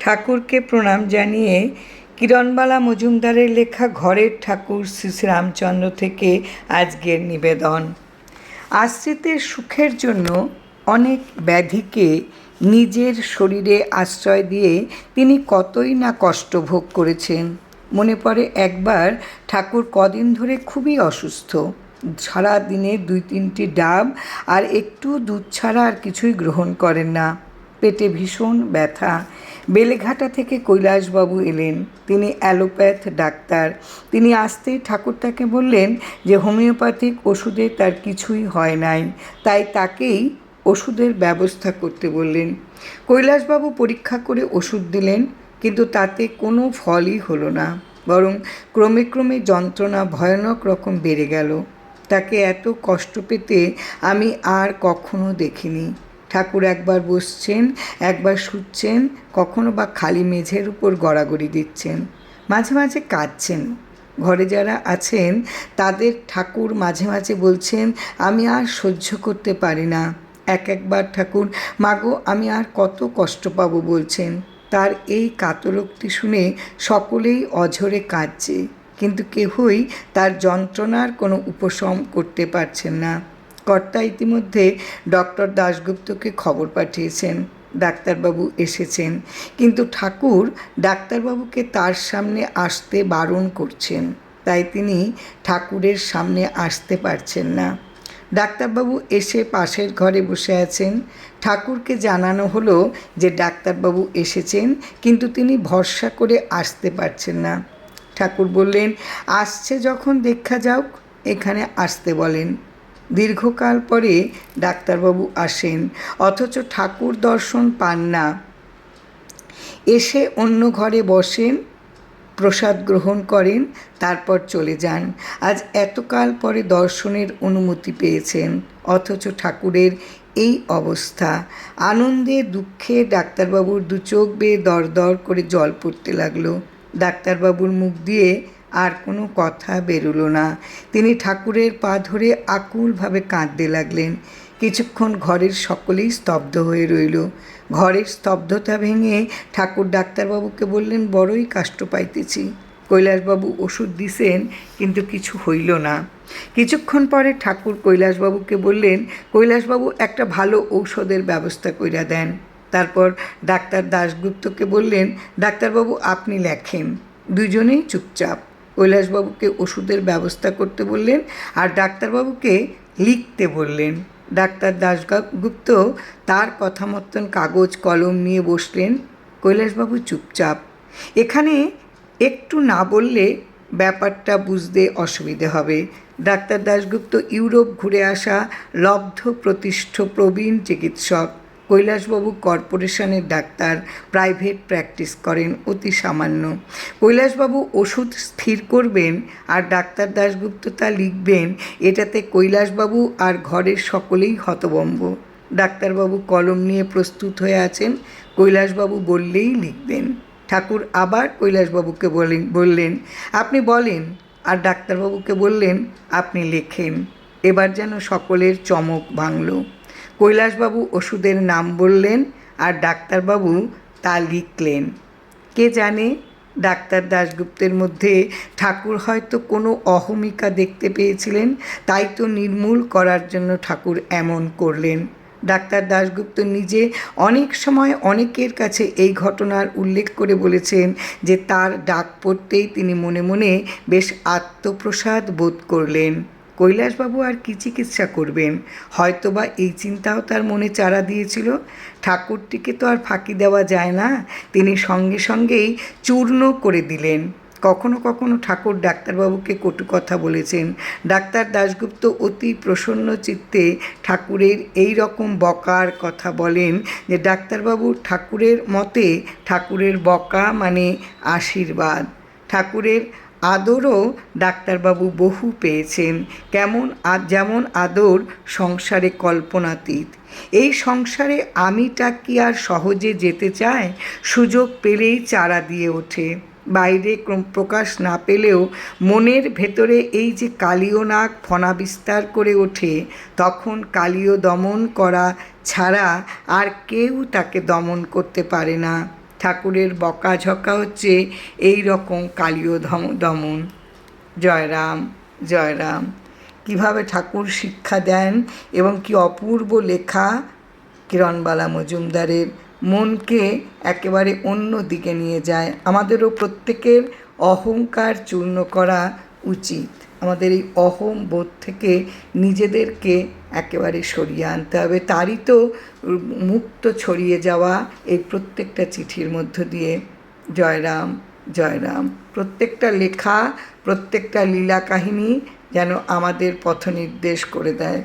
ঠাকুরকে প্রণাম জানিয়ে কিরণবালা মজুমদারের লেখা ঘরের ঠাকুর শ্রী রামচন্দ্র থেকে আজকের নিবেদন। আশ্রিতের সুখের জন্য অনেক ব্যাধিকে নিজের শরীরে আশ্রয় দিয়ে তিনি কতই না কষ্ট ভোগ করেছেন। মনে পড়ে একবার ঠাকুর কদিন ধরে খুবই অসুস্থ। সারা দিনে দুই তিনটি ডাব আর একটু দুধ ছাড়া আর কিছুই গ্রহণ করেন না। পেটে ভীষণ ব্যথা। বেলেঘাটা থেকে কৈলাসবাবু এলেন। তিনি অ্যালোপ্যাথ ডাক্তার। তিনি আসতেই ঠাকুর তাকে বললেন যে, হোমিওপ্যাথিক ওষুধে তার কিছুই হয় নাই। তাই তাকেই ওষুধের ব্যবস্থা করতে বললেন। কৈলাসবাবু পরীক্ষা করে ওষুধ দিলেন, কিন্তু তাতে কোনো ফলই হলো না। বরং ক্রমে ক্রমে যন্ত্রণা ভয়ানক রকম বেড়ে গেল। তাকে এত কষ্ট পেতে আমি আর কখনো দেখিনি। ঠাকুর একবার বসছেন, একবার শুচ্ছেন, কখনো বা খালি মেঝের উপর গড়াগড়ি দিচ্ছেন, মাঝে মাঝে কাঁদছেন। ঘরে যারা আছেন, তাদের ঠাকুর মাঝে মাঝে বলছেন, আমি আর সহ্য করতে পারি না। এক একবার ঠাকুর, মাগো, আমি আর কত কষ্ট পাবো? বলছেন। তার এই কাতরোক্তি শুনে সকলেই অঝরে কাঁদছে, কিন্তু কেহই তার যন্ত্রণার কোনো উপশম করতে পারছেন না। কর্তা ইতিমধ্যে ডক্টর দাশগুপ্তকে খবর পাঠিয়েছেন, ডাক্তারবাবু এসেছেন, কিন্তু ঠাকুর ডাক্তারবাবুকে তার সামনে আসতে বারণ করছেন, তাই তিনি ঠাকুরের সামনে আসতে পারছেন না। ডাক্তারবাবু এসে পাশের ঘরে বসে আছেন। ঠাকুরকে জানানো হলো যে ডাক্তারবাবু এসেছেন, কিন্তু তিনি ভরসা করে আসতে পারছেন না। ঠাকুর বললেন, আসছে যখন, দেখা যাওক এখানে আসতে বলেন। দীর্ঘকাল পরে ডাক্তারবাবু আসেন, অথচ ঠাকুর দর্শন পান না। এসে অন্য ঘরে বসেন, প্রসাদ গ্রহণ করেন, তারপর চলে যান। আজ এতকাল পরে দর্শনের অনুমতি পেয়েছেন, অথচ ঠাকুরের এই অবস্থা। আনন্দে, দুঃখে ডাক্তারবাবুর দু চোখ বেয়ে দর দর করে জল পড়তে লাগল। ডাক্তারবাবুর মুখ দিয়ে আর কোনো কথা বেরোলো না। তিনি ঠাকুরের পা ধরে আকুলভাবে কাঁদতে লাগলেন। কিছুক্ষণ ঘরের সকলেই স্তব্ধ হয়ে রইল। ঘরের স্তব্ধতা ভেঙে ঠাকুর ডাক্তারবাবুকে বললেন, বড়ই কাষ্ট পাইতেছি। কৈলাসবাবু ওষুধ দিছেন, কিন্তু কিছু হইল না। কিছুক্ষণ পরে ঠাকুর কৈলাসবাবুকে বললেন, কৈলাসবাবু একটা ভালো ঔষধের ব্যবস্থা কইরা দেন। তারপর ডাক্তার দাশগুপ্তকে বললেন, ডাক্তারবাবু, আপনি লেখেন। দুজনেই চুপচাপ। কৈলাসবাবুকে ওষুধের ব্যবস্থা করতে বললেন আর ডাক্তারবাবুকে লিখতে বললেন। ডাক্তার দাশগুপ্ত তার কথা মতন কাগজ, কলম নিয়ে বসলেন। কৈলাসবাবু চুপচাপ। এখানে একটু না বললে ব্যাপারটা বুঝতে অসুবিধে হবে। ডাক্তার দাশগুপ্ত ইউরোপ ঘুরে আসা লব্ধ প্রতিষ্ঠ প্রবীণ চিকিৎসক। কৈলাসবাবু কর্পোরেশনের ডাক্তার, প্রাইভেট প্র্যাকটিস করেন অতি সামান্য। কৈলাসবাবু ওষুধ স্থির করবেন আর ডাক্তার দাশগুপ্ত তা লিখবেন, এটাতে কৈলাসবাবু আর ঘরের সকলেই হতবম্ব। ডাক্তারবাবু কলম নিয়ে প্রস্তুত হয়ে আছেন, কৈলাসবাবু বললেই লিখবেন। ঠাকুর আবার কৈলাসবাবুকে বলেন, বললেন, আপনি বলেন। আর ডাক্তারবাবুকে বললেন, আপনি লেখেন। এবার যেন সকলের চমক ভাঙল। কৈলাসবাবু ওষুধের নাম বললেন আর ডাক্তারবাবু তা লিখলেন কে জানে? ডাক্তার দাশগুপ্তের মধ্যে ঠাকুর হয়তো কোনো অহমিকা দেখতে পেয়েছিলেন, তাই তো নির্মূল করার জন্য ঠাকুর এমন করলেন। ডাক্তার দাশগুপ্ত নিজে অনেক সময় অনেকের কাছে এই ঘটনার উল্লেখ করে বলেছেন যে তার ডাক পড়তেই তিনি মনে মনে বেশ আত্মপ্রসাদ বোধ করলেন। কৈলাসবাবু আর কি চিকিৎসা করবেন? হয়তোবা এই চিন্তাও তার মনে চারা দিয়েছিল। ঠাকুরটিকে তো আর ফাঁকি দেওয়া যায় না। তিনি সঙ্গে সঙ্গেই চূর্ণ করে দিলেন। কখনো কখনো ঠাকুর ডাক্তারবাবুকে কটু কথা বলেছেন। ডাক্তার দাশগুপ্ত অতি প্রসন্ন চিত্তে ঠাকুরের এই রকম বকার কথা বলেন যে, ডাক্তারবাবু, ঠাকুরের মতে ঠাকুরের বকা মানে আশীর্বাদ। ঠাকুরের আদরও ডাক্তারবাবু বহু পেয়েছেন। কেমন আর যেমন আদর সংসারে কল্পনাতীত। এই সংসারে আমিটা কি আর সহজে যেতে চায়? সুযোগ পেলেই চারা দিয়ে ওঠে। বাইরে ক্রম প্রকাশ না পেলেও মনের ভেতরে এই যে কালীয় নাগ ফনা বিস্তার করে ওঠে, তখন কালীয় দমন করা ছাড়া আর কেউ তাকে দমন করতে পারে না। ঠাকুরের বকাঝকা হচ্ছে এই রকম কালীয় ধম, দমন। জয়রাম জয়রাম কীভাবে ঠাকুর শিক্ষা দেন এবং কি অপূর্ব লেখা কিরণবালা মজুমদারের মনকে একেবারে অন্য দিকে নিয়ে যায়। আমাদেরও প্রত্যেকের অহংকার চূর্ণ করা উচিত। আমাদের এই অহম বোধ থেকে নিজেদেরকে একেবারে সরিয়ে আনতে হবে। তারই তো মুক্ত ছড়িয়ে যাওয়া এই প্রত্যেকটা চিঠির মধ্য দিয়ে। জয়রাম জয়রাম, প্রত্যেকটা লেখা, প্রত্যেকটা লীলা কাহিনী যেন আমাদের পথ নির্দেশ করে দেয়।